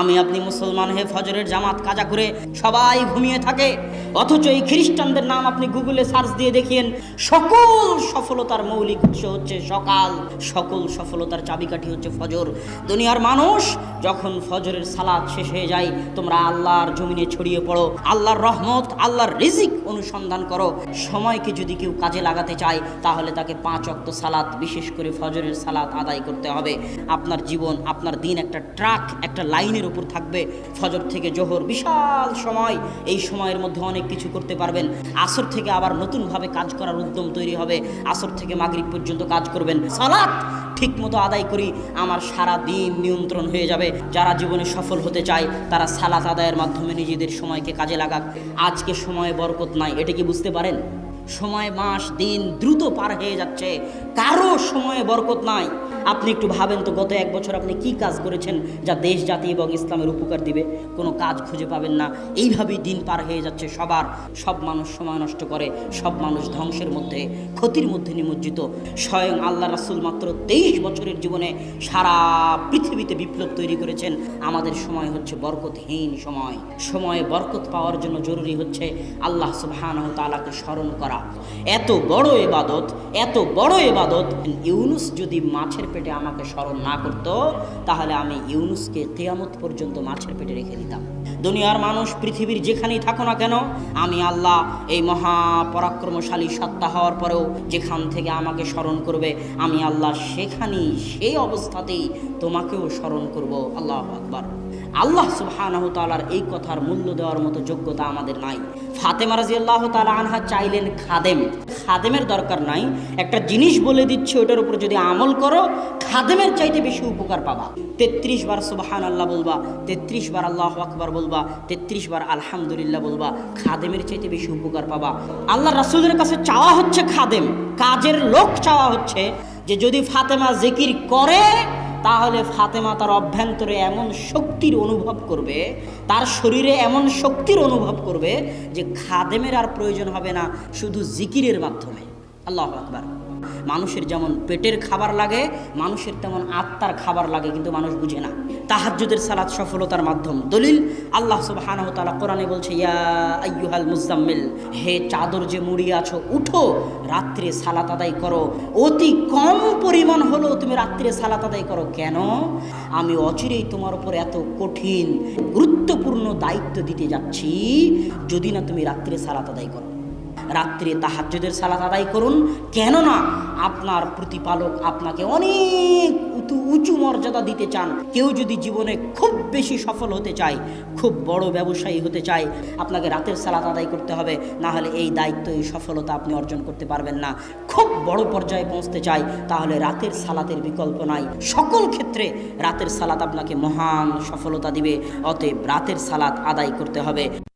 আমি আপনি মুসলমান হয়ে ফজরের জামাত কাজা করে সবাই ঘুমিয়ে থাকে। অথচ এই খ্রিস্টানদের নাম আপনি গুগলে সার্চ দিয়ে দেখিয়েন সকল সফলতার মৌলিক উৎস হচ্ছে সকাল, সকল সফলতার চাবিকাঠি হচ্ছে ফজর। দুনিয়ার মানুষ যখন ফজরের সালাদ শেষ হয়ে যায়, তোমরা আল্লাহর জমিনে ছড়িয়ে পড়ো, আল্লাহর রহমত, আল্লাহর রিজিক অনুসন্ধান করো। সময়কে যদি কেউ কাজে লাগাতে চায়, তাহলে তাকে পাঁচ অক্ত সালাত, বিশেষ করে ফজরের সালাত আদায় করতে হবে। আপনার জীবন, আপনার দিন একটা ট্রাক, একটা লাইনের উপর থাকবে। ফজর থেকে জোহর, বিশাল সময়। এই সময়ের মধ্যে অনেক কিছু করতে পারবেন। আসর থেকে আবার নতুনভাবে কাজ করার উদ্যম তৈরি হবে। আসর থেকে মাগরিক পর্যন্ত কাজ করবেন। সালাত ঠিকমতো আদায় করি, আমার সারা দিন নিয়ন্ত্রণ হয়ে যাবে। যারা জীবনে সফল হতে চায়, তারা সালাত আদায়ের মাধ্যমে নিজেদের সময়কে কাজে লাগাক। আজকে সময়ে বরকত নাই, এটা কি বুঝতে পারেন? সময়, মাস, দিন দ্রুত পার হয়ে যাচ্ছে। কারও সময়ে বরকত নাই। আপনি একটু ভাবেন তো, গত এক বছর আপনি কি কাজ করেছেন যা দেশ, জাতি এবং ইসলামের উপকার দিবে? কোনো কাজ খুঁজে পাবেন না। এইভাবেই দিন পার হয়ে যাচ্ছে সবার। সব মানুষ সময় নষ্ট করে, সব মানুষ ধ্বংসের মধ্যে, ক্ষতির মধ্যে নিমজ্জিত। স্বয়ং আল্লাহ রাসুল মাত্র তেইশ বছরের জীবনে সারা পৃথিবীতে বিপ্লব তৈরি করেছেন। আমাদের সময় হচ্ছে বরকতহীন সময়। সময়ে বরকত পাওয়ার জন্য জরুরি হচ্ছে আল্লাহ সুবহানাহু তাআলাকে স্মরণ করা। এত বড় এবাদত, এত বড় এবাদত, ইউনুস যদি মাছের পেটে আমাকে স্মরণ না করত, তাহলে আমি ইউনুসকে কেয়ামত পর্যন্ত মাছের পেটে রেখে দিতাম। দুনিয়ার মানুষ, পৃথিবীর যেখানেই থাকো না কেন, আমি আল্লাহ এই মহাপরাক্রমশালী সত্তা হওয়ার পরেও যেখান থেকে আমাকে স্মরণ করবে, আমি আল্লাহ সেখানেই সেই অবস্থাতেই তোমাকেও স্মরণ করব। আল্লাহ আকবার। আল্লাহ তাআলার এই কথার মূল্য দেওয়ার মতো যোগ্যতা আমাদের নাই। ফাতেমা রাদিয়াল্লাহু তাআলা আনহা চাইলেন খাদেম। খাদেমের দরকার নাই। একটা জিনিস বলে দিচ্ছে, ওটার উপর যদি আমল করো, খাদেমের চাইতে বেশি উপকার পাবা। তেত্রিশ বার সুবহান আল্লাহ বলবা, তেত্রিশ বার আল্লাহ আকবার বলবা, তেত্রিশ বার আলহামদুলিল্লাহ বলবা, খাদেমের চাইতে বেশি উপকার পাবা। আল্লাহ রাসূলের কাছে চাওয়া হচ্ছে খাদেম। কাজের লোক চাওয়া হচ্ছে যে যদি ফাতেমা জিকির করে তাহলে ফাতেমা তার অভ্যন্তরে এমন শক্তির অনুভব করবে, তার শরীরে এমন শক্তির অনুভব করবে যে খাদেমের আর প্রয়োজন হবে না, শুধু জিকিরের মাধ্যমে। আল্লাহ আকবার। মানুষের যেমন পেটের খাবার লাগে, মানুষের তেমন আত্মার খাবার লাগে কিন্তু মানুষ বুঝে না। তাহাজ্জুদের সালাত সফলতার মাধ্যম। দলিল, আল্লাহ সুবহানাহু তাআলা কোরআনে বলছে, ইয়া আইয়ুহাল মুজাম্মিল হে চাদর যে মুড়ি আছো, উঠো, রাত্রে সালাত আদায় করো। অতি কম পরিমাণ হলেও তুমি রাত্রে সালাত আদায় করো। কেন? আমি অচিরেই তোমার উপর এত কঠিন, গুরুত্বপূর্ণ দায়িত্ব দিতে যাচ্ছি, যদি না তুমি রাত্রে সালাত আদায় করো। রাত্রে তাহাজ্জুদের সালাত আদায় করুন। কেননা আপনার প্রতিপালক আপনাকে অনেক উঁচু মর্যাদা দিতে চান। কেউ যদি জীবনে খুব বেশি সফল হতে চায়, খুব বড় ব্যবসায়ী হতে চায়, আপনাকে রাতের সালাত আদায় করতে হবে। না হলে এই দায়িত্ব, এই সফলতা আপনি অর্জন করতে পারবেন না। খুব বড় পর্যায়ে পৌঁছতে চাই তাহলে রাতের সালাতের বিকল্প নাই। সকল ক্ষেত্রে রাতের সালাত আপনাকে মহান সফলতা দিবে। অতএব রাতের সালাত আদায় করতে হবে।